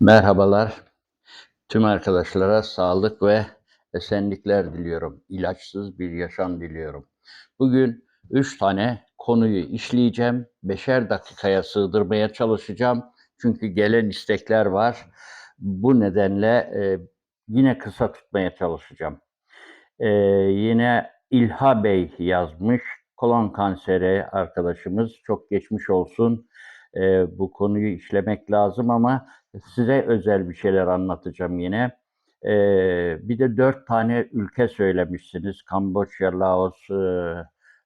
Merhabalar. Tüm arkadaşlara sağlık ve esenlikler diliyorum. İlaçsız bir yaşam diliyorum. Bugün üç tane konuyu işleyeceğim. Beşer dakikaya sığdırmaya çalışacağım. Çünkü gelen istekler var. Bu nedenle e, yine kısa tutmaya çalışacağım. E, yine İlha Bey yazmış. Kolon kanseri arkadaşımız çok geçmiş olsun. E, bu konuyu işlemek lazım ama size özel bir şeyler anlatacağım yine. Ee, bir de dört tane ülke söylemişsiniz. Kamboçya, Laos, e,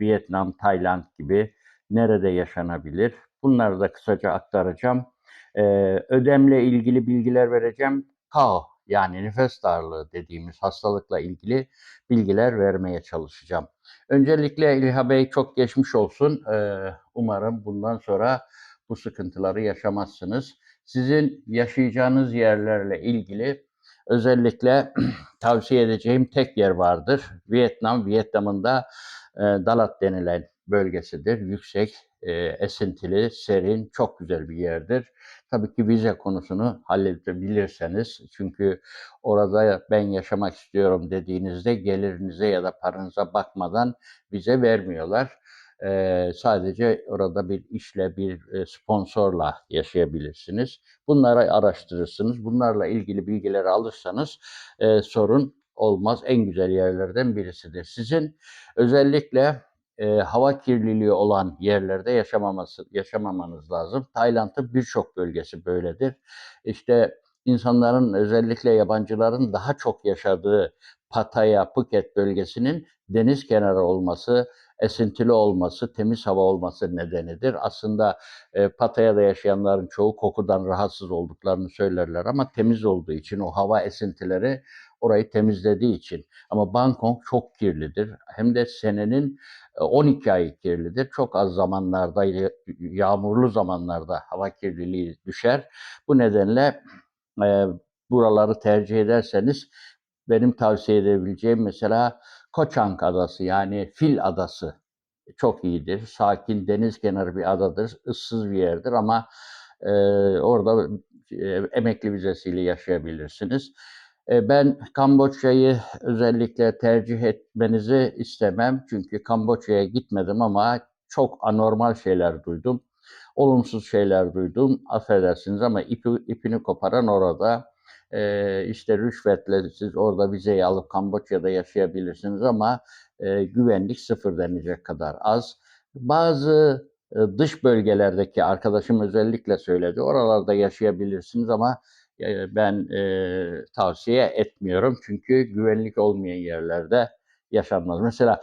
Vietnam, Tayland gibi. Nerede yaşanabilir? Bunları da kısaca aktaracağım. Ee, ödemle ilgili bilgiler vereceğim. KAO yani nefes darlığı dediğimiz hastalıkla ilgili bilgiler vermeye çalışacağım. Öncelikle İlha Bey çok geçmiş olsun. Ee, umarım bundan sonra bu sıkıntıları yaşamazsınız. Sizin yaşayacağınız yerlerle ilgili özellikle tavsiye edeceğim tek yer vardır. Vietnam, Vietnam'ın da e, Dalat denilen bölgesidir. Yüksek, e, esintili, serin, çok güzel bir yerdir. Tabii ki vize konusunu halledebilirseniz. Çünkü orada ben yaşamak istiyorum dediğinizde gelirinize ya da paranıza bakmadan vize vermiyorlar. Ee, sadece orada bir işle, bir e, sponsorla yaşayabilirsiniz. Bunları araştırırsınız. Bunlarla ilgili bilgileri alırsanız e, sorun olmaz. En güzel yerlerden birisidir. Sizin özellikle e, hava kirliliği olan yerlerde yaşamaması, yaşamamanız lazım. Tayland'ın birçok bölgesi böyledir. İşte insanların özellikle yabancıların daha çok yaşadığı Pattaya, Phuket bölgesinin deniz kenarı olması, esintili olması, temiz hava olması nedenidir. Aslında e, Pattaya'da yaşayanların çoğu kokudan rahatsız olduklarını söylerler ama temiz olduğu için o hava esintileri orayı temizlediği için. Ama Bangkok çok kirlidir. Hem de senenin 12 ay kirlidir. Çok az zamanlarda, yağmurlu zamanlarda hava kirliliği düşer. Bu nedenle e, buraları tercih ederseniz benim tavsiye edebileceğim mesela Koçank Adası yani Fil Adası çok iyidir. Sakin deniz kenarı bir adadır. ıssız bir yerdir ama e, orada e, emekli vizesiyle yaşayabilirsiniz. E, ben Kamboçya'yı özellikle tercih etmenizi istemem. Çünkü Kamboçya'ya gitmedim ama çok anormal şeyler duydum. Olumsuz şeyler duydum. Affedersiniz ama ipi, ipini koparan orada. E, işte rüşvetle siz orada vizeyi alıp Kamboçya'da yaşayabilirsiniz ama e, güvenlik sıfır denecek kadar az. Bazı e, dış bölgelerdeki arkadaşım özellikle söyledi. Oralarda yaşayabilirsiniz ama e, ben e, tavsiye etmiyorum. Çünkü güvenlik olmayan yerlerde yaşanmaz. Mesela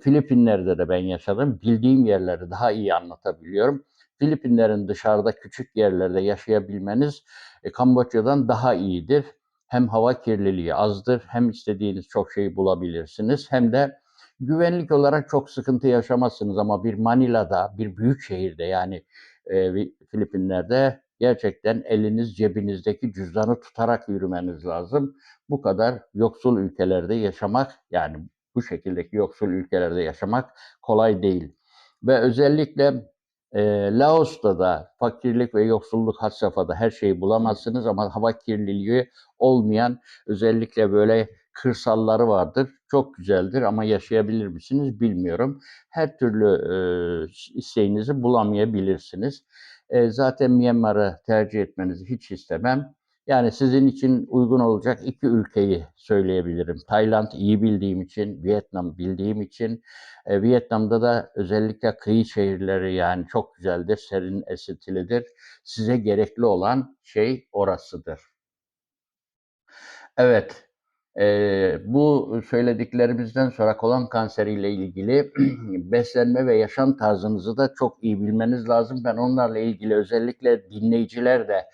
Filipinler'de de ben yaşadım. Bildiğim yerleri daha iyi anlatabiliyorum. Filipinlerin dışarıda küçük yerlerde yaşayabilmeniz e, Kamboçya'dan daha iyidir. Hem hava kirliliği azdır, hem istediğiniz çok şeyi bulabilirsiniz, hem de güvenlik olarak çok sıkıntı yaşamazsınız ama bir Manila'da, bir büyük şehirde yani e, Filipinler'de gerçekten eliniz cebinizdeki cüzdanı tutarak yürümeniz lazım. Bu kadar yoksul ülkelerde yaşamak yani bu şekildeki yoksul ülkelerde yaşamak kolay değil. Ve özellikle e, Laos'ta da fakirlik ve yoksulluk had safhada her şeyi bulamazsınız ama hava kirliliği olmayan özellikle böyle kırsalları vardır. Çok güzeldir ama yaşayabilir misiniz bilmiyorum. Her türlü e, isteğinizi bulamayabilirsiniz. E, zaten Myanmar'ı tercih etmenizi hiç istemem. Yani sizin için uygun olacak iki ülkeyi söyleyebilirim. Tayland iyi bildiğim için, Vietnam bildiğim için. E, Vietnam'da da özellikle kıyı şehirleri yani çok güzeldir, serin esintilidir. Size gerekli olan şey orasıdır. Evet, e, bu söylediklerimizden sonra kolon kanseriyle ilgili beslenme ve yaşam tarzınızı da çok iyi bilmeniz lazım. Ben onlarla ilgili özellikle dinleyiciler de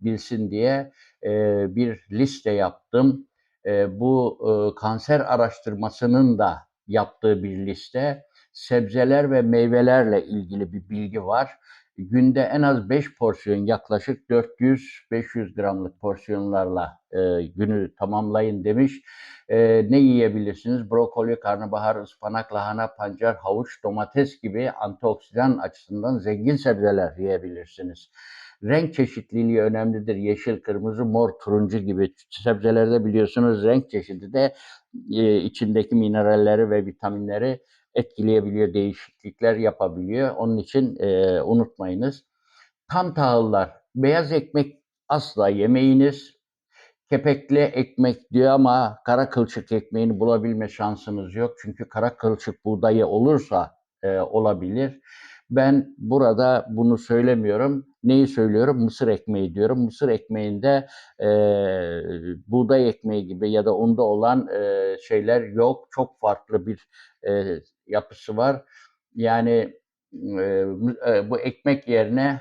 bilsin diye e, bir liste yaptım. E, bu e, kanser araştırmasının da yaptığı bir liste. Sebzeler ve meyvelerle ilgili bir bilgi var. Günde en az 5 porsiyon yaklaşık 400-500 gramlık porsiyonlarla e, günü tamamlayın demiş. E, ne yiyebilirsiniz? Brokoli, karnabahar, ıspanak, lahana, pancar, havuç, domates gibi antioksidan açısından zengin sebzeler yiyebilirsiniz. Renk çeşitliliği önemlidir. Yeşil, kırmızı, mor, turuncu gibi sebzelerde biliyorsunuz renk çeşidi de e, içindeki mineralleri ve vitaminleri etkileyebiliyor, değişiklikler yapabiliyor. Onun için e, unutmayınız. Tam tahıllar, beyaz ekmek asla yemeyiniz. Kepekli ekmek diyor ama kara kılçık ekmeğini bulabilme şansınız yok. Çünkü kara kılçık buğdayı olursa e, olabilir. Ben burada bunu söylemiyorum. Neyi söylüyorum? Mısır ekmeği diyorum. Mısır ekmeğinde e, buğday ekmeği gibi ya da onda olan e, şeyler yok. Çok farklı bir e, yapısı var. Yani e, bu ekmek yerine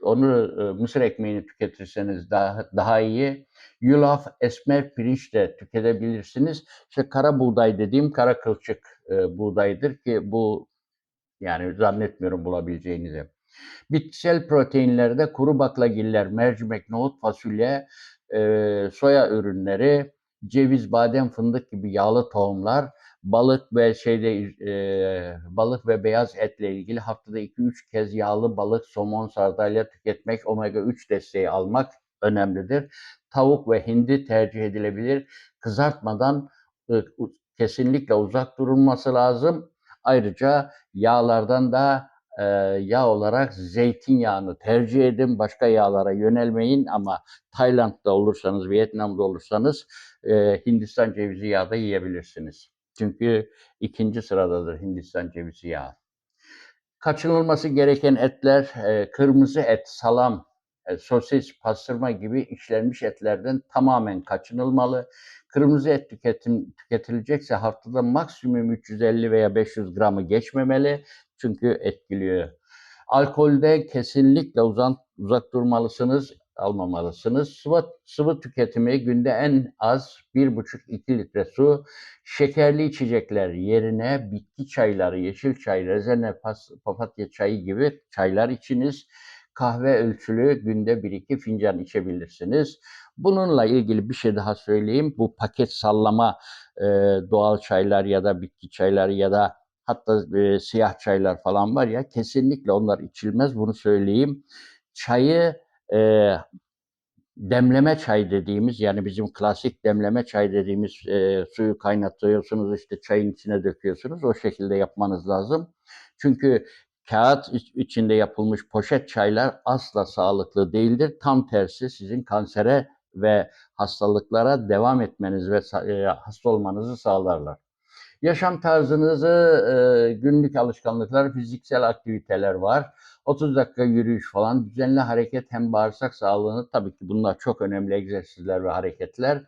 onu e, mısır ekmeğini tüketirseniz daha daha iyi. Yulaf, esmer pirinç de tüketebilirsiniz. İşte kara buğday dediğim kara kılçık e, buğdaydır ki bu yani zannetmiyorum bulabileceğinizi. Bitkisel proteinlerde kuru baklagiller, mercimek, nohut, fasulye, e, soya ürünleri, ceviz, badem, fındık gibi yağlı tohumlar, balık ve şeyde e, balık ve beyaz etle ilgili haftada 2-3 kez yağlı balık, somon, sardalya tüketmek, omega 3 desteği almak önemlidir. Tavuk ve hindi tercih edilebilir. Kızartmadan e, kesinlikle uzak durulması lazım. Ayrıca yağlardan da e, yağ olarak zeytinyağını tercih edin. Başka yağlara yönelmeyin ama Tayland'da olursanız, Vietnam'da olursanız e, Hindistan cevizi yağı da yiyebilirsiniz. Çünkü ikinci sıradadır Hindistan cevizi yağı. Kaçınılması gereken etler e, kırmızı et, salam, e, sosis, pastırma gibi işlenmiş etlerden tamamen kaçınılmalı. Kırmızı et tüketim tüketilecekse haftada maksimum 350 veya 500 gramı geçmemeli çünkü etkiliyor. Alkolde kesinlikle uzak, uzak durmalısınız, almamalısınız. Sıvı, sıvı tüketimi günde en az 1,5-2 litre su, şekerli içecekler yerine bitki çayları, yeşil çay, rezene, papatya çayı gibi çaylar içiniz. Kahve ölçülü günde 1-2 fincan içebilirsiniz. Bununla ilgili bir şey daha söyleyeyim. Bu paket sallama e, doğal çaylar ya da bitki çayları ya da hatta e, siyah çaylar falan var ya kesinlikle onlar içilmez. Bunu söyleyeyim. Çayı e, demleme çay dediğimiz yani bizim klasik demleme çay dediğimiz e, suyu kaynatıyorsunuz işte çayın içine döküyorsunuz. O şekilde yapmanız lazım. Çünkü kağıt içinde yapılmış poşet çaylar asla sağlıklı değildir. Tam tersi sizin kansere ve hastalıklara devam etmeniz ve e, hasta olmanızı sağlarlar. Yaşam tarzınızı, e, günlük alışkanlıklar, fiziksel aktiviteler var. 30 dakika yürüyüş falan, düzenli hareket hem bağırsak sağlığını tabii ki bunlar çok önemli egzersizler ve hareketler.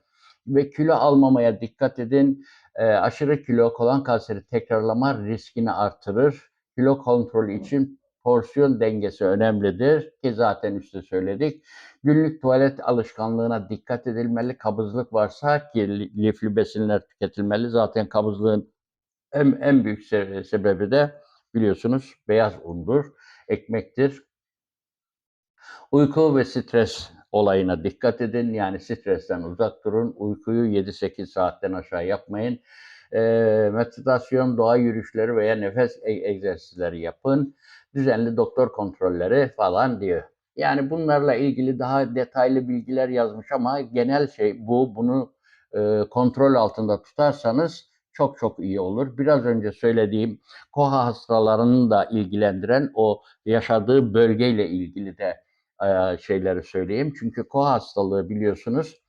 Ve kilo almamaya dikkat edin. E, aşırı kilo kolon kanseri tekrarlama riskini artırır. Kilo kontrolü için porsiyon dengesi önemlidir ki zaten üstte söyledik. Günlük tuvalet alışkanlığına dikkat edilmeli. Kabızlık varsa ki lifli besinler tüketilmeli. Zaten kabızlığın en, en büyük sebebi de biliyorsunuz beyaz undur, ekmektir. Uyku ve stres olayına dikkat edin. Yani stresten uzak durun. Uykuyu 7-8 saatten aşağı yapmayın. E, meditasyon, doğa yürüyüşleri veya nefes e- egzersizleri yapın. Düzenli doktor kontrolleri falan diyor. Yani bunlarla ilgili daha detaylı bilgiler yazmış ama genel şey bu. Bunu e, kontrol altında tutarsanız çok çok iyi olur. Biraz önce söylediğim koha hastalarını da ilgilendiren o yaşadığı bölgeyle ilgili de şeyleri söyleyeyim. Çünkü koha hastalığı biliyorsunuz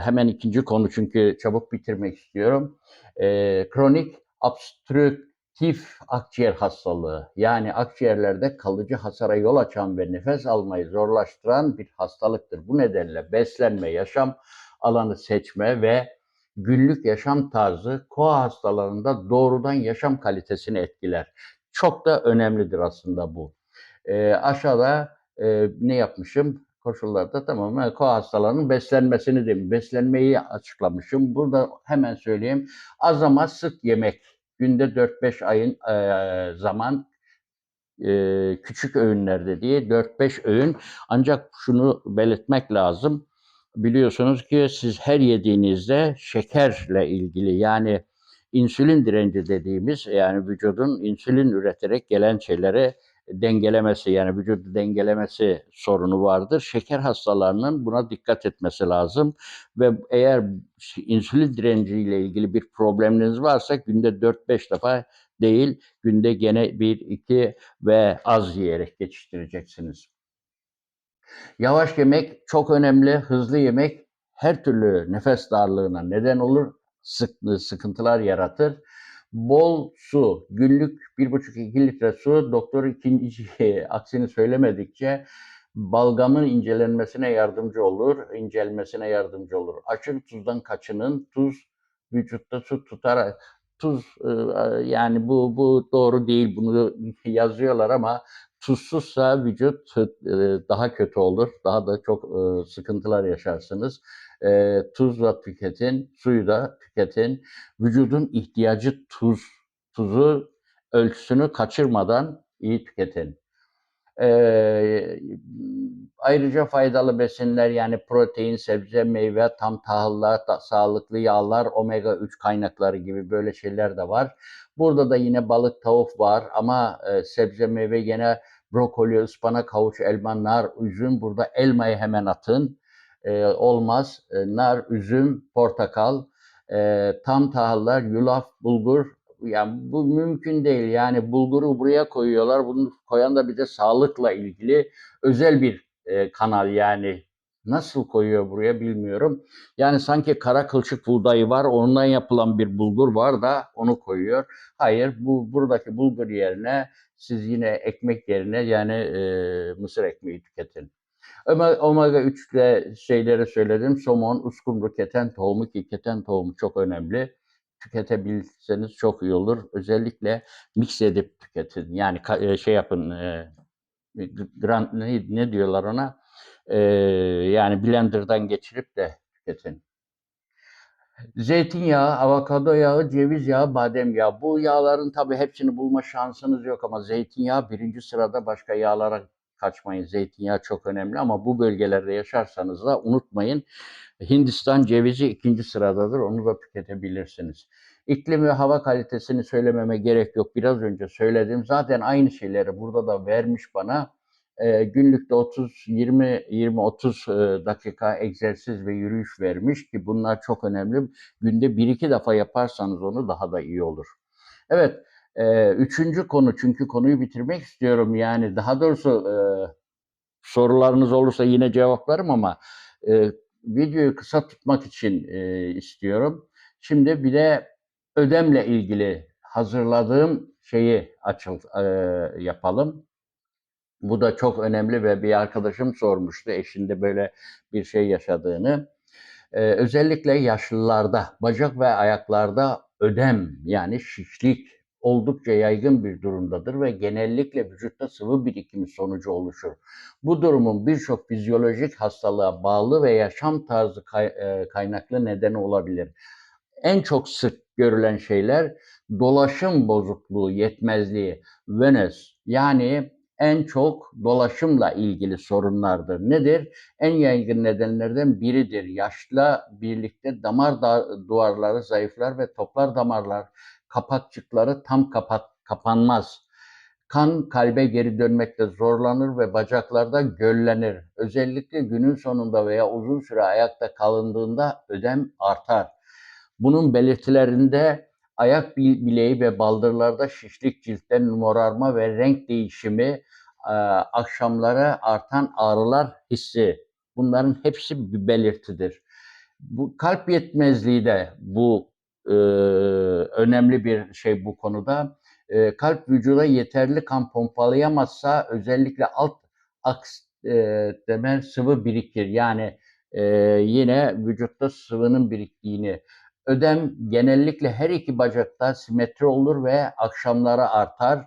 hemen ikinci konu çünkü çabuk bitirmek istiyorum. E, kronik obstrüktif akciğer hastalığı yani akciğerlerde kalıcı hasara yol açan ve nefes almayı zorlaştıran bir hastalıktır. Bu nedenle beslenme, yaşam alanı seçme ve günlük yaşam tarzı koa hastalarında doğrudan yaşam kalitesini etkiler. Çok da önemlidir aslında bu. E, aşağıda e, ne yapmışım? Koşullarda tamam koa hastalarının beslenmesini değil Beslenmeyi açıklamışım. Burada hemen söyleyeyim. Az ama sık yemek. Günde 4-5 ayın e, zaman e, küçük öğünlerde diye 4-5 öğün. Ancak şunu belirtmek lazım biliyorsunuz ki siz her yediğinizde şekerle ilgili yani insülin direnci dediğimiz yani vücudun insülin üreterek gelen şeyleri dengelemesi yani vücudu dengelemesi sorunu vardır. Şeker hastalarının buna dikkat etmesi lazım ve eğer insülin direnciyle ilgili bir probleminiz varsa günde 4-5 defa değil günde gene 1-2 ve az yiyerek geçiştireceksiniz. Yavaş yemek çok önemli. Hızlı yemek her türlü nefes darlığına neden olur. Sık, sıkıntılar yaratır. Bol su, günlük 1,5-2 litre su, doktor ikinci aksini söylemedikçe balgamın incelenmesine yardımcı olur, incelmesine yardımcı olur. Aşırı tuzdan kaçının, tuz vücutta su tutar, tuz yani bu bu doğru değil bunu yazıyorlar ama tuzsuzsa vücut daha kötü olur. Daha da çok sıkıntılar yaşarsınız. Tuzla tüketin, suyu da tüketin. Vücudun ihtiyacı tuz. Tuzu ölçüsünü kaçırmadan iyi tüketin. ayrıca faydalı besinler yani protein, sebze, meyve, tam tahıllar, da, sağlıklı yağlar, omega 3 kaynakları gibi böyle şeyler de var. Burada da yine balık, tavuk var ama e, sebze, meyve gene brokoli, ıspanak, havuç, elma, nar, üzüm. Burada elmayı hemen atın. E, olmaz. E, nar, üzüm, portakal, e, tam tahıllar, yulaf, bulgur. Yani bu mümkün değil. Yani bulguru buraya koyuyorlar. Bunu koyan da bir de sağlıkla ilgili özel bir e, kanal yani Nasıl koyuyor buraya bilmiyorum. Yani sanki kara kılçık buğdayı var, ondan yapılan bir bulgur var da onu koyuyor. Hayır, bu buradaki bulgur yerine siz yine ekmek yerine yani e, mısır ekmeği tüketin. Omega 3'te şeyleri söyledim. Somon, uskumru, keten tohumu ki keten tohumu çok önemli. Tüketebilirseniz çok iyi olur. Özellikle mix edip tüketin. Yani şey yapın, e, grand, ne, ne diyorlar ona? Ee, yani blenderdan geçirip de tüketin. Zeytinyağı, avokado yağı, ceviz yağı, badem yağı. Bu yağların tabii hepsini bulma şansınız yok ama zeytinyağı birinci sırada başka yağlara kaçmayın. Zeytinyağı çok önemli ama bu bölgelerde yaşarsanız da unutmayın. Hindistan cevizi ikinci sıradadır. Onu da tüketebilirsiniz. İklim ve hava kalitesini söylememe gerek yok. Biraz önce söyledim. Zaten aynı şeyleri burada da vermiş bana e, günlükte 30 20 20 30 e, dakika egzersiz ve yürüyüş vermiş ki bunlar çok önemli. Günde bir iki defa yaparsanız onu daha da iyi olur. Evet, e, üçüncü konu çünkü konuyu bitirmek istiyorum. Yani daha doğrusu e, sorularınız olursa yine cevaplarım ama e, videoyu kısa tutmak için istiyorum. Şimdi bir de ödemle ilgili hazırladığım şeyi açıl yapalım. Bu da çok önemli ve bir arkadaşım sormuştu eşinde böyle bir şey yaşadığını. Ee, özellikle yaşlılarda bacak ve ayaklarda ödem yani şişlik oldukça yaygın bir durumdadır ve genellikle vücutta sıvı birikimi sonucu oluşur. Bu durumun birçok fizyolojik hastalığa bağlı ve yaşam tarzı e, kaynaklı nedeni olabilir. En çok sık görülen şeyler dolaşım bozukluğu, yetmezliği, venöz yani en çok dolaşımla ilgili sorunlardır. Nedir? En yaygın nedenlerden biridir. Yaşla birlikte damar da, duvarları zayıflar ve toplar damarlar kapakçıkları tam kapat, kapanmaz. Kan kalbe geri dönmekte zorlanır ve bacaklarda göllenir. Özellikle günün sonunda veya uzun süre ayakta kalındığında ödem artar. Bunun belirtilerinde ayak bileği ve baldırlarda şişlik, ciltten morarma ve renk değişimi, akşamlara artan ağrılar hissi. Bunların hepsi bir belirtidir. Bu kalp yetmezliği de bu e, önemli bir şey bu konuda. E, kalp vücuda yeterli kan pompalayamazsa özellikle alt aks e, demel sıvı birikir. Yani e, yine vücutta sıvının biriktiğini Ödem genellikle her iki bacakta simetri olur ve akşamlara artar.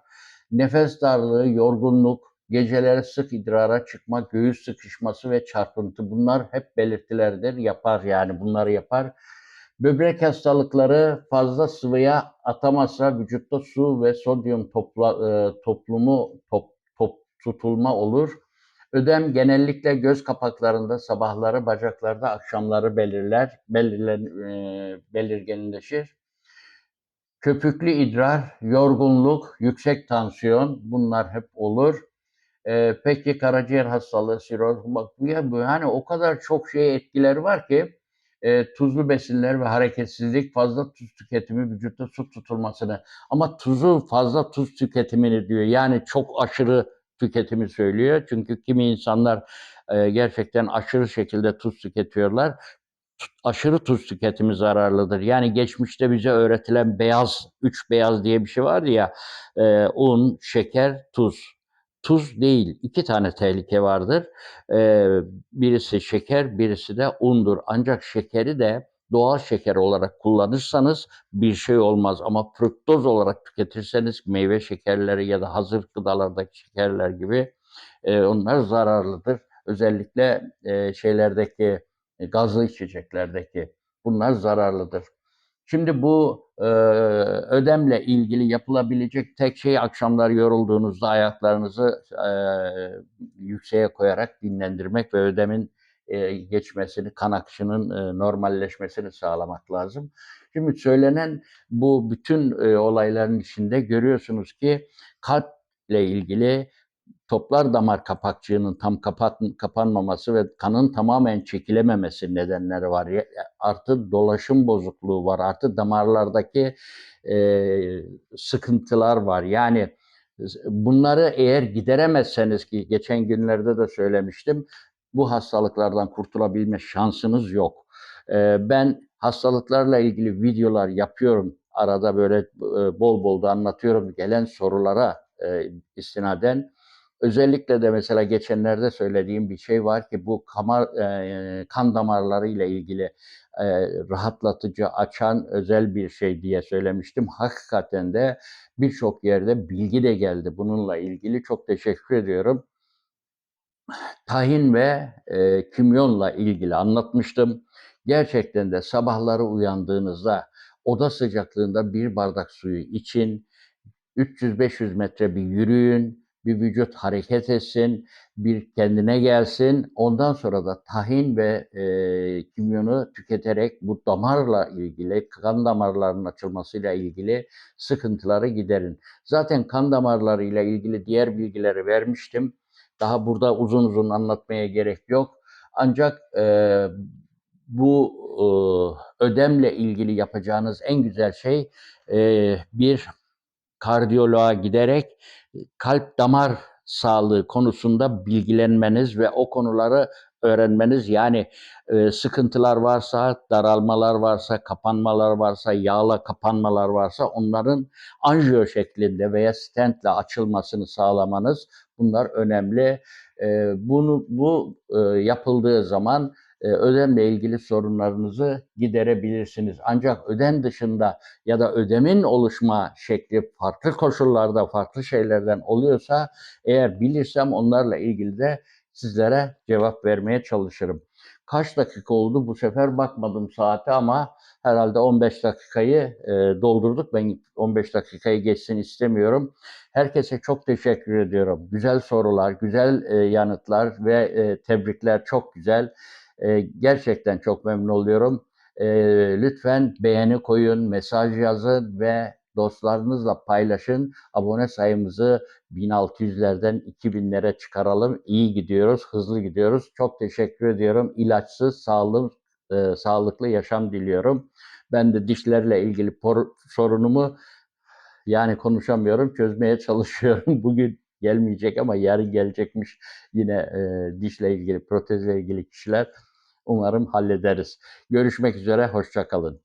Nefes darlığı, yorgunluk, geceleri sık idrara çıkma, göğüs sıkışması ve çarpıntı bunlar hep belirtilerdir. Yapar yani bunları yapar. Böbrek hastalıkları fazla sıvıya atamazsa vücutta su ve sodyum topla, e, toplumu top, top, tutulma olur. Ödem genellikle göz kapaklarında sabahları, bacaklarda akşamları belirler, belirlen, e, belirginleşir. Köpüklü idrar, yorgunluk, yüksek tansiyon bunlar hep olur. Ee, peki karaciğer hastalığı, siroz, bak ya bu yani o kadar çok şey etkileri var ki e, tuzlu besinler ve hareketsizlik, fazla tuz tüketimi vücutta su tutulmasını ama tuzu fazla tuz tüketimini diyor. Yani çok aşırı tüketimi söylüyor. Çünkü kimi insanlar e, gerçekten aşırı şekilde tuz tüketiyorlar aşırı tuz tüketimi zararlıdır. Yani geçmişte bize öğretilen beyaz, üç beyaz diye bir şey vardı ya, e, un, şeker, tuz. Tuz değil, iki tane tehlike vardır. E, birisi şeker, birisi de undur. Ancak şekeri de doğal şeker olarak kullanırsanız bir şey olmaz. Ama fruktoz olarak tüketirseniz meyve şekerleri ya da hazır gıdalardaki şekerler gibi e, onlar zararlıdır. Özellikle e, şeylerdeki gazlı içeceklerdeki bunlar zararlıdır. Şimdi bu e, ödemle ilgili yapılabilecek tek şey akşamlar yorulduğunuzda ayaklarınızı e, yükseğe koyarak dinlendirmek ve ödemin e, geçmesini, kan akışının e, normalleşmesini sağlamak lazım. Şimdi söylenen bu bütün e, olayların içinde görüyorsunuz ki kalple ilgili toplar damar kapakçığının tam kapat, kapanmaması ve kanın tamamen çekilememesi nedenleri var. Artı dolaşım bozukluğu var. Artı damarlardaki e, sıkıntılar var. Yani bunları eğer gideremezseniz ki geçen günlerde de söylemiştim bu hastalıklardan kurtulabilme şansınız yok. E, ben hastalıklarla ilgili videolar yapıyorum. Arada böyle e, bol bol da anlatıyorum gelen sorulara e, istinaden. Özellikle de mesela geçenlerde söylediğim bir şey var ki bu kamar, e, kan damarları ile ilgili e, rahatlatıcı, açan özel bir şey diye söylemiştim. Hakikaten de birçok yerde bilgi de geldi bununla ilgili. Çok teşekkür ediyorum. Tahin ve e, kimyonla ilgili anlatmıştım. Gerçekten de sabahları uyandığınızda oda sıcaklığında bir bardak suyu için 300-500 metre bir yürüyün, bir vücut hareket etsin, bir kendine gelsin. Ondan sonra da tahin ve e, kimyonu tüketerek bu damarla ilgili, kan damarlarının açılmasıyla ilgili sıkıntıları giderin. Zaten kan damarları ile ilgili diğer bilgileri vermiştim. Daha burada uzun uzun anlatmaya gerek yok. Ancak e, bu e, ödemle ilgili yapacağınız en güzel şey e, bir kardiyoloğa giderek kalp damar sağlığı konusunda bilgilenmeniz ve o konuları öğrenmeniz yani e, sıkıntılar varsa, daralmalar varsa, kapanmalar varsa, yağla kapanmalar varsa onların anjiyo şeklinde veya stentle açılmasını sağlamanız bunlar önemli. E, bunu bu e, yapıldığı zaman e, ödemle ilgili sorunlarınızı giderebilirsiniz. Ancak ödem dışında ya da ödemin oluşma şekli farklı koşullarda, farklı şeylerden oluyorsa eğer bilirsem onlarla ilgili de sizlere cevap vermeye çalışırım. Kaç dakika oldu bu sefer bakmadım saate ama herhalde 15 dakikayı e, doldurduk. Ben 15 dakikayı geçsin istemiyorum. Herkese çok teşekkür ediyorum. Güzel sorular, güzel e, yanıtlar ve e, tebrikler çok güzel. E, gerçekten çok memnun oluyorum. E, lütfen beğeni koyun, mesaj yazın ve dostlarınızla paylaşın. Abone sayımızı 1600'lerden 2000'lere çıkaralım. İyi gidiyoruz, hızlı gidiyoruz. Çok teşekkür ediyorum. İlaçsız, sağlık, e, sağlıklı yaşam diliyorum. Ben de dişlerle ilgili por, sorunumu yani konuşamıyorum, çözmeye çalışıyorum. Bugün gelmeyecek ama yarın gelecekmiş yine e, dişle ilgili, protezle ilgili kişiler. Umarım hallederiz. Görüşmek üzere, hoşçakalın.